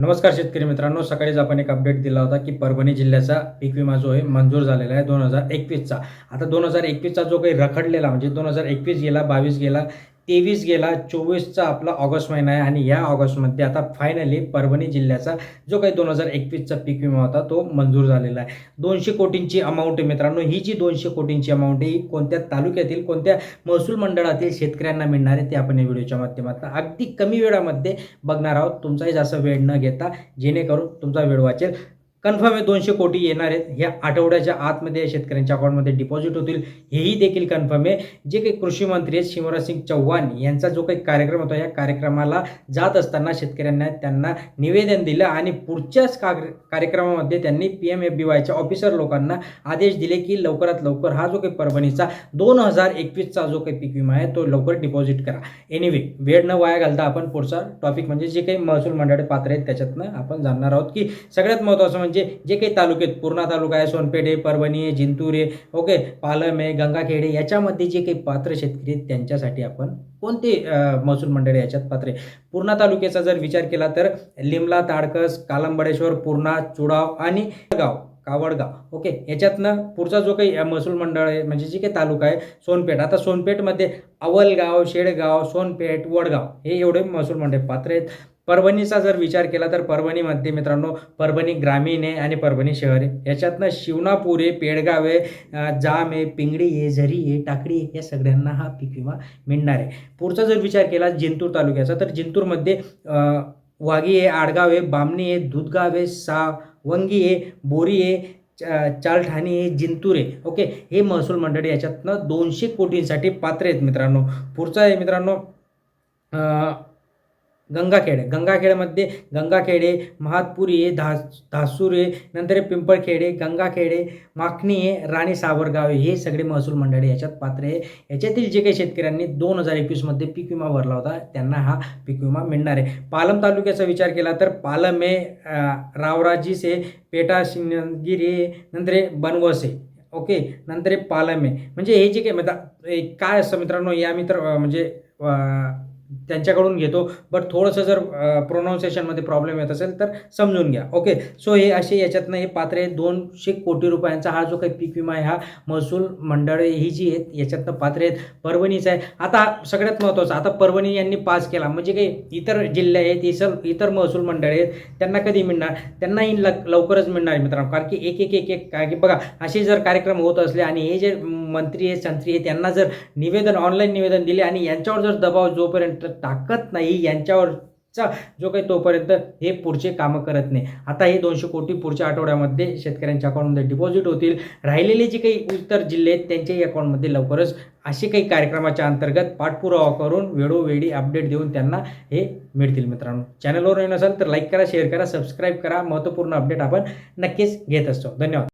नमस्कार शेतकरी मित्रांनो सकाळीच आपण एक अपडेट दिला होता की परभणी जिल्ह्याचा पीक विमा जो आहे मंजूर झालेला आहे दोन हजार एकवीसचा. आता दोन हजार एकवीसचा जो काही रखडलेला म्हणजे दोन हजार एकवीस गेला बावीस गेला तेवीस गेला चोवीसचा आपला ऑगस्ट महिना आहे आणि या ऑगस्टमध्ये आता फायनली परभणी जिल्ह्याचा जो काही दोन हजार एकवीसचा पीक विमा होता तो मंजूर झालेला आहे. दोनशे कोटींची अमाऊंट आहे मित्रांनो. ही जी दोनशे कोटींची अमाऊंट आहे ही कोणत्या तालुक्यातील कोणत्या महसूल मंडळातील शेतकऱ्यांना मिळणार आहे ते आपण या व्हिडिओच्या माध्यमातून अगदी कमी वेळामध्ये बघणार आहोत. तुमचाही जास्त वेळ न घेता जेणेकरून तुमचा वेळ वाचेल. कन्फर्म आहे दोनशे कोटी येणार आहेत. ह्या आठवड्याच्या आतमध्ये शेतकऱ्यांच्या अकाउंटमध्ये डिपॉझिट होतील. हेही देखील कन्फर्म आहे. जे काही कृषी मंत्री आहेत शिवराज सिंग चौहान यांचा जो काही कार्यक्रम होता या कार्यक्रमाला जात असताना शेतकऱ्यांना त्यांना निवेदन दिलं आणि पुढच्याच कार्यक्रमामध्ये त्यांनी पी एम एफ बी वायच्या ऑफिसर लोकांना आदेश दिले की लवकरात लवकर हा जो काही परभणीचा दोन हजार एकवीसचा जो काही पीक विमा आहे तो लवकर डिपॉझिट करा. एनिवे वेळ न वाया घालता आपण पुढचा टॉपिक म्हणजे जे काही महसूल मंडळ पात्र आहेत त्याच्यातनं आपण जाणणार आहोत की सगळ्यात महत्त्वाचं म्हणजे म्हणजे जे काही तालुके आहेत पूर्णा तालुका आहे सोनपेठ आहे परभणी आहे जिंतूर आहे ओके पालम आहे गंगाखेड आहे याच्यामध्ये जे काही पात्र शेतकरी आहेत त्यांच्यासाठी आपण कोणते महसूल मंडळ याच्यात पात्र आहे? पूर्णा तालुक्याचा जर विचार केला तर लिमला ताडकस कालंबडेश्वर पूर्णा चुडाव आणि गाव कावडगाव ओके याच्यातनं पुढचा जो काही महसूल मंडळ आहे म्हणजे जे काही तालुका आहे सोनपेठ. आता सोनपेठमध्ये अवलगाव शेडगाव सोनपेठ वडगाव हे एवढे महसूल मंडळ पात्र आहेत. परभणीचा जर विचार केला तर परभणीमध्ये मित्रांनो परभणी ग्रामीण आहे आणि परभणी शहर आहे. याच्यातनं शिवणापूर आहे पेडगाव आहे जाम आहे पिंगडी आहे झरी आहे टाकडी आहे या सगळ्यांना हा पीक विमा मिळणार आहे. पुढचा जर विचार केला जिंतूर तालुक्याचा तर जिंतूरमध्ये वाघी आहे आडगाव आहे बामणी आहे दूधगाव आहे सावंगी आहे बोरी आहे चा- चालठाणी आहे जिंतूर आहे. ओके? हे महसूल मंडळ याच्यातनं दोनशे कोटींसाठी पात्र आहेत मित्रांनो. पुढचा आहे मित्रांनो गंगाखेड. गंगाखेडमध्ये गंगाखेडे महातपुरी आहे धा धासूर आहे नंतर पिंपळखेडे गंगाखेडे गंगाखेड माखणी आहे राणी सावरगाव हे सगळे महसूल मंडळे याच्यात पात्र आहे. याच्यातील जे काही शेतकऱ्यांनी दोन हजार एकवीसमध्ये पीक विमा भरला होता त्यांना हा पीक विमा मिळणार आहे. पालम तालुक्याचा विचार केला तर पालम आहे रावराजीस आहे पेटा शिंगगिरी नंतर बनवस आहे. ओके? नंतर पालम आहे. म्हणजे हे जे काही म्हणजे काय असं मित्रांनो या मित्र म्हणजे त्यांच्याकडून घेतो. बट थोडंसं जर प्रोनाऊन्सिएशनमध्ये प्रॉब्लेम येत असेल तर समजून घ्या. ओके सो हे असे याच्यातनं हे पात्र आहे दोनशे कोटी रुपयांचा हा जो काही पीक विमा आहे हा महसूल मंडळे ही जी आहेत याच्यातनं पात्र आहेत. परभणीचा आहे. आता सगळ्यात महत्त्वाचं आता परभणी यांनी पास केला. म्हणजे काही इतर जिल्हे आहेत इतर इतर महसूल मंडळे आहेत त्यांना कधी मिळणार? त्यांनाही लवकरच मिळणार आहे मित्रांनो. कारण की एक एक एक एक की बघा असे जर कार्यक्रम होत असले आणि हे जे मंत्री आहे संत्री आहे त्यांना जर निवेदन ऑनलाईन निवेदन दिले आणि यांच्यावर जर दबाव जोपर्यंत टाकत नाही यांच्यावरचा जो काही तोपर्यंत हे पुढचे कामं करत नाही. आता हे दोनशे कोटी पुढच्या आठवड्यामध्ये शेतकऱ्यांच्या अकाउंटमध्ये डिपॉझिट होतील. राहिलेले जे काही इतर जिल्हे आहेत त्यांच्याही अकाउंटमध्ये लवकरच असे काही कार्यक्रमाच्या अंतर्गत पाठपुरावा करून वेळोवेळी अपडेट देऊन त्यांना हे मिळतील मित्रांनो. चॅनलवर येऊन असाल तर लाईक करा शेअर करा सबस्क्राईब करा. महत्त्वपूर्ण अपडेट आपण नक्कीच घेत असतो. धन्यवाद.